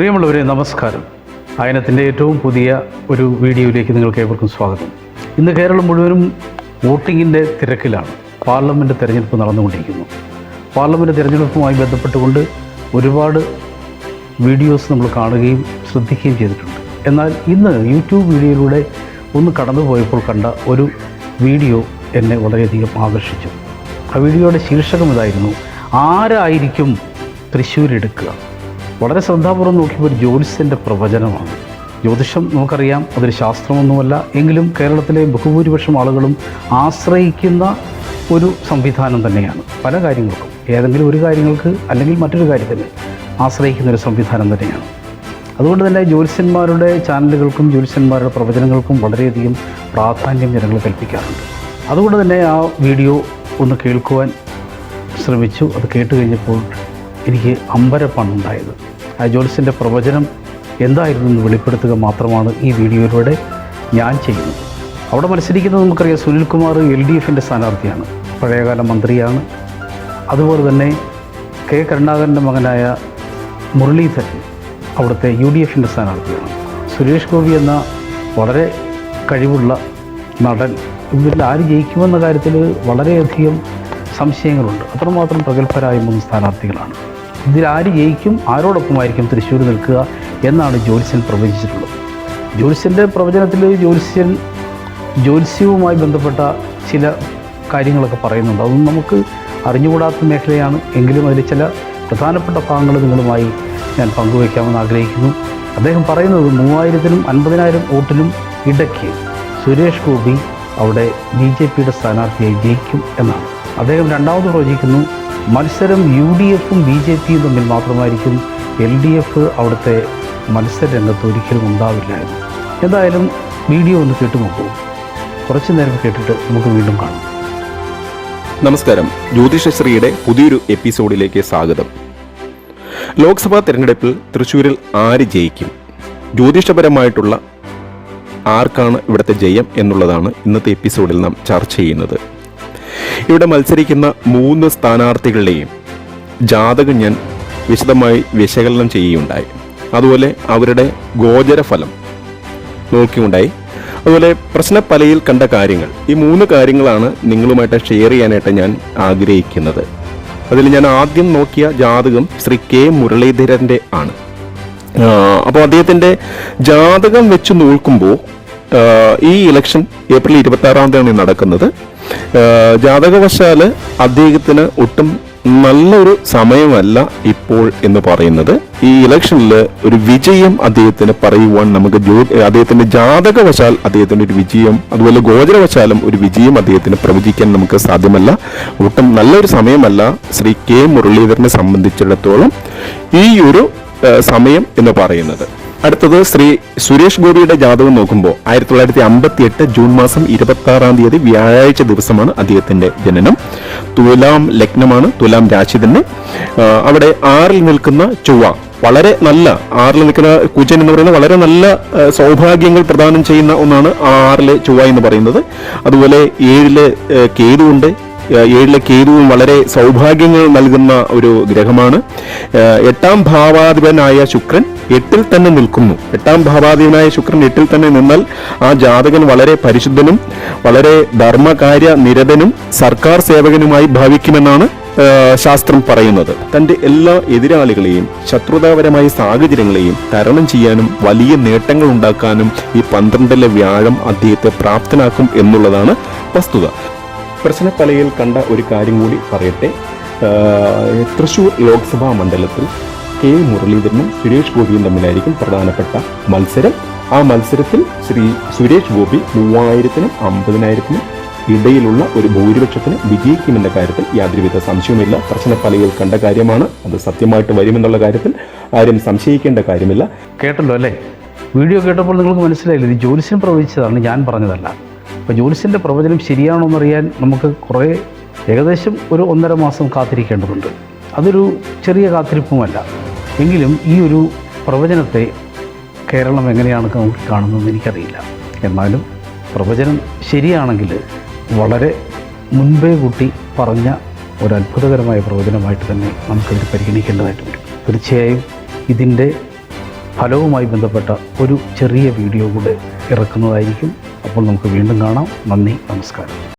പ്രിയമുള്ളവരെ നമസ്കാരം. അയനത്തിന്റെ ഏറ്റവും പുതിയ ഒരു വീഡിയോയിലേക്ക് നിങ്ങൾക്ക് ഏവർക്കും സ്വാഗതം. ഇന്ന് കേരളം മുഴുവനും വോട്ടിങ്ങിന്റെ തിരക്കിലാണ്. പാർലമെന്റ് തിരഞ്ഞെടുപ്പ് നടന്നുകൊണ്ടിരിക്കുന്നു. പാർലമെന്റ് തിരഞ്ഞെടുപ്പുമായി ബന്ധപ്പെട്ടുകൊണ്ട് ഒരുപാട് വീഡിയോസ് നമ്മൾ കാണുകയും ശ്രദ്ധിക്കുകയും ചെയ്തിട്ടുണ്ട്. എന്നാൽ ഇന്ന് യൂട്യൂബ് വീഡിയോയിലൂടെ ഒന്ന് കടന്നു പോയപ്പോൾ കണ്ട ഒരു വീഡിയോ എന്നെ വളരെയധികം ആകർഷിച്ചു. ആ വീഡിയോയുടെ ശീർഷകം ഇതായിരുന്നു ആരായിരിക്കും തൃശ്ശൂർ എടുക്കുക വളരെ ശ്രദ്ധാപൂർവം നോക്കിയപ്പോൾ ജ്യോതിഷന്റെ പ്രവചനമാണ്. ജ്യോതിഷം നമുക്കറിയാം അതൊരു ശാസ്ത്രമൊന്നുമല്ല. എങ്കിലും കേരളത്തിലെ ബഹുഭൂരിപക്ഷം ആളുകളും ആശ്രയിക്കുന്ന ഒരു സംവിധാനം തന്നെയാണ്. പല കാര്യങ്ങൾക്കും ഏതെങ്കിലും ഒരു കാര്യങ്ങൾക്ക് അല്ലെങ്കിൽ മറ്റൊരു കാര്യത്തിന് ആശ്രയിക്കുന്ന ഒരു സംവിധാനം തന്നെയാണ്. അതുകൊണ്ട് തന്നെ ജ്യോത്സ്യന്മാരുടെ ചാനലുകൾക്കും ജ്യോതിഷന്മാരുടെ പ്രവചനങ്ങൾക്കും വളരെയധികം പ്രാധാന്യം ജനങ്ങൾ കൽപ്പിക്കാറുണ്ട്. അതുകൊണ്ട് തന്നെ ആ വീഡിയോ ഒന്ന് കേൾക്കുവാൻ ശ്രമിച്ചു. അത് കേട്ട് കഴിഞ്ഞപ്പോൾ എനിക്ക് അമ്പരപ്പാണ് ഉണ്ടായത്. ആ ജ്യോത്സ്യന്റെ പ്രവചനം എന്തായിരുന്നു എന്ന് വെളിപ്പെടുത്തുക മാത്രമാണ് ഈ വീഡിയോയിലൂടെ ഞാൻ ചെയ്യുന്നത്. അവിടെ മത്സരിക്കുന്നത് നമുക്കറിയാം സുനിൽകുമാർ എൽ ഡി എഫിന്റെ സ്ഥാനാർത്ഥിയാണ്. പഴയകാല മന്ത്രിയാണ്. അതുപോലെ തന്നെ കെ കരുണാകരന്റെ മകനായ മുരളീധരൻ അവിടുത്തെ യു ഡി എഫിന്റെ സ്ഥാനാർത്ഥിയാണ്. സുരേഷ് ഗോപി എന്ന വളരെ കഴിവുള്ള നടൻ. ഇവരിൽ ആര് ജയിക്കുമെന്ന കാര്യത്തിൽ വളരെയധികം സംശയങ്ങളുണ്ട്. അത്രമാത്രം പ്രഗത്ഭരായ മൂന്ന് സ്ഥാനാർത്ഥികളാണ്. ഇതിൽ ആര് ജയിക്കും ആരോടൊപ്പമായിരിക്കും തൃശ്ശൂർ നിൽക്കുക എന്നാണ് ജ്യോത്സ്യൻ പ്രവചിച്ചിട്ടുള്ളത്. ജ്യോത്സ്യന്റെ പ്രവചനത്തിൽ ജ്യോത്സ്യൻ ജ്യോത്സ്യവുമായി ബന്ധപ്പെട്ട ചില കാര്യങ്ങളൊക്കെ പറയുന്നുണ്ട്. അതൊന്നും നമുക്ക് അറിഞ്ഞുകൂടാത്ത മേഖലയാണ്. എങ്കിലും അതിൽ ചില പ്രധാനപ്പെട്ട ഭാഗങ്ങൾ നിങ്ങളുമായി ഞാൻ പങ്കുവയ്ക്കാമെന്ന് ആഗ്രഹിക്കുന്നു. അദ്ദേഹം പറയുന്നത് മൂവായിരത്തിനും അൻപതിനായിരം വോട്ടിനും ഇടയ്ക്ക് സുരേഷ് ഗോപി അവിടെ ബി ജെ പിയുടെ സ്ഥാനാർത്ഥിയായി ജയിക്കും എന്നാണ്. അദ്ദേഹം രണ്ടാമത് പ്രവചിക്കുന്നു മത്സരം യു ഡി എഫും ബി ജെ പിയും തമ്മിൽ മാത്രമായിരിക്കും എൽ ഡി എഫ് അവിടുത്തെ മത്സര രംഗത്ത് ഒരിക്കലും ഉണ്ടാവില്ല എന്തായാലും വീഡിയോ ഒന്ന് കേട്ടു നോക്കൂ. കുറച്ച് നേരം കേട്ടിട്ട് നമുക്ക് വീണ്ടും കാണാം. നമസ്കാരം. ജ്യോതിഷശ്രീയുടെ പുതിയൊരു എപ്പിസോഡിലേക്ക് സ്വാഗതം. ലോക്സഭാ തെരഞ്ഞെടുപ്പിൽ തൃശ്ശൂരിൽ ആര് ജയിക്കും? ജ്യോതിഷപരമായിട്ടുള്ള ആർക്കാണ് ഇവിടുത്തെ ജയം എന്നുള്ളതാണ് ഇന്നത്തെ എപ്പിസോഡിൽ നാം ചർച്ച ചെയ്യുന്നത്. ഇവിടെ മത്സരിക്കുന്ന മൂന്ന് സ്ഥാനാർത്ഥികളുടെയും ജാതകം ഞാൻ വിശദമായി വിശകലനം ചെയ്യുകയുണ്ടായി. അതുപോലെ അവരുടെ ഗോചരഫലം നോക്കിയുണ്ടായി. അതുപോലെ പ്രശ്ന പലയിൽ കണ്ട കാര്യങ്ങൾ. ഈ മൂന്ന് കാര്യങ്ങളാണ് നിങ്ങളുമായിട്ട് ഷെയർ ചെയ്യാനായിട്ട് ഞാൻ ആഗ്രഹിക്കുന്നത്. അതിൽ ഞാൻ ആദ്യം നോക്കിയ ജാതകം ശ്രീ കെ മുരളീധരന്റെ ആണ്. അപ്പോൾ അദ്ദേഹത്തിന്റെ ജാതകം വെച്ച് നോക്കുമ്പോൾ ഈ ഇലക്ഷൻ ഏപ്രിൽ ഇരുപത്തി ആറാം തീയതിയാണ് നടക്കുന്നത്. ആ, ജാതകവശാൽ അദ്ദേഹത്തിന് ഒട്ടും നല്ലൊരു സമയമല്ല ഇപ്പോൾ എന്ന് പറയുന്നത്. ഈ ഇലക്ഷനിൽ ഒരു വിജയം അദ്ദേഹത്തിന് പറയുവാൻ നമുക്ക് അദ്ദേഹത്തിന്റെ ജാതകവശാൽ അദ്ദേഹത്തിന്റെ ഒരു വിജയം അതുപോലെ ഗോചരവശാലും ഒരു വിജയം അദ്ദേഹത്തിന് പ്രവചിക്കാൻ നമുക്ക് സാധ്യമല്ല. ഒട്ടും നല്ലൊരു സമയമല്ല ശ്രീ കെ മുരളീധരനെ സംബന്ധിച്ചിടത്തോളം ഈ ഒരു സമയം എന്ന് പറയുന്നത്. അടുത്തത് ശ്രീ സുരേഷ് ഗോപിയുടെ ജാതകം നോക്കുമ്പോൾ ആയിരത്തി തൊള്ളായിരത്തി അമ്പത്തി എട്ട് ജൂൺ മാസം ഇരുപത്തി ആറാം തീയതി വ്യാഴാഴ്ച ദിവസമാണ് അദ്ദേഹത്തിന്റെ ജനനം. തുലാം ലഗ്നമാണ് തുലാം രാശി തന്നെ. അവിടെ ആറിൽ നിൽക്കുന്ന ചൊവ്വ വളരെ നല്ല ആറിൽ നിൽക്കുന്ന കുജൻ എന്ന് പറയുന്നത് വളരെ നല്ല സൗഭാഗ്യങ്ങൾ പ്രദാനം ചെയ്യുന്ന ഒന്നാണ് ആറിലെ ചൊവ്വ എന്ന് പറയുന്നത്. അതുപോലെ ഏഴിലെ ഏഹ് ഏഴിലെ കേതുവും വളരെ സൗഭാഗ്യങ്ങൾ നൽകുന്ന ഒരു ഗ്രഹമാണ്. എട്ടാം ഭാവാധിപനായ ശുക്രൻ എട്ടിൽ തന്നെ നിൽക്കുന്നു. എട്ടാം ഭാവാധിപനായ ശുക്രൻ എട്ടിൽ തന്നെ നിന്നാൽ ആ ജാതകൻ വളരെ പരിശുദ്ധനും വളരെ ധർമ്മകാര്യ നിരതനും സർക്കാർ സേവകനുമായി ഭാവിക്കുമെന്നാണ് ശാസ്ത്രം പറയുന്നത്. തന്റെ എല്ലാ എതിരാളികളെയും ശത്രുതാപരമായ സാഹചര്യങ്ങളെയും തരണം ചെയ്യാനും വലിയ നേട്ടങ്ങൾ ഉണ്ടാക്കാനും ഈ പന്ത്രണ്ടിലെ വ്യാഴം അദ്ദേഹത്തെ പ്രാപ്തനാക്കും എന്നുള്ളതാണ് വസ്തുത. പ്രശ്നത്തലയിൽ കണ്ട ഒരു കാര്യം കൂടി പറയട്ടെ. തൃശൂർ ലോക്സഭാ മണ്ഡലത്തിൽ കെ മുരളീധരനും സുരേഷ് ഗോപിയും തമ്മിലായിരിക്കും പ്രധാനപ്പെട്ട മത്സരം. ആ മത്സരത്തിൽ ശ്രീ സുരേഷ് ഗോപി മൂവായിരത്തിനും അമ്പതിനായിരത്തിനും ഇടയിലുള്ള ഒരു ഭൂരിപക്ഷത്തിന് വിജയിക്കുമെന്ന കാര്യത്തിൽ യാതൊരുവിധ സംശയവുമില്ല. പ്രശ്നപ്പലയിൽ കണ്ട കാര്യമാണ്. അത് സത്യമായിട്ട് വരുമെന്നുള്ള കാര്യത്തിൽ ആരും സംശയിക്കേണ്ട കാര്യമില്ല. കേട്ടല്ലോ അല്ലേ? വീഡിയോ കേട്ടപ്പോൾ നിങ്ങൾക്ക് മനസ്സിലായില്ല. ഇത് ജ്യോത്സ്യം പ്രവചിച്ചതാണ് ഞാൻ പറഞ്ഞതല്ല. അപ്പോൾ ജോലിസിന്റെ പ്രവചനം ശരിയാണോ എന്നറിയാൻ നമുക്ക് കുറേ ഏകദേശം ഒരു ഒന്നര മാസം കാത്തിരിക്കേണ്ടതുണ്ട്. അതൊരു ചെറിയ കാത്തിരിപ്പുമല്ല. എങ്കിലും ഈ ഒരു പ്രവചനത്തെ കേരളം എങ്ങനെയാണ് നോക്കി കാണുന്നതെന്ന് എനിക്കറിയില്ല. എന്നാലും പ്രവചനം ശരിയാണെങ്കിൽ വളരെ മുൻപേ കൂട്ടി പറഞ്ഞ ഒരു അത്ഭുതകരമായ പ്രവചനമായിട്ട് തന്നെ നമുക്കതിന് പരിഗണിക്കേണ്ടതായിട്ട് വരും തീർച്ചയായും ഇതിന്റെ ഫലവുമായി ബന്ധപ്പെട്ട ഒരു ചെറിയ വീഡിയോ കൂടെ ഇറക്കുന്നതായിരിക്കും. അപ്പോൾ നമുക്ക് വീണ്ടും കാണാം. നന്ദി നമസ്കാരം.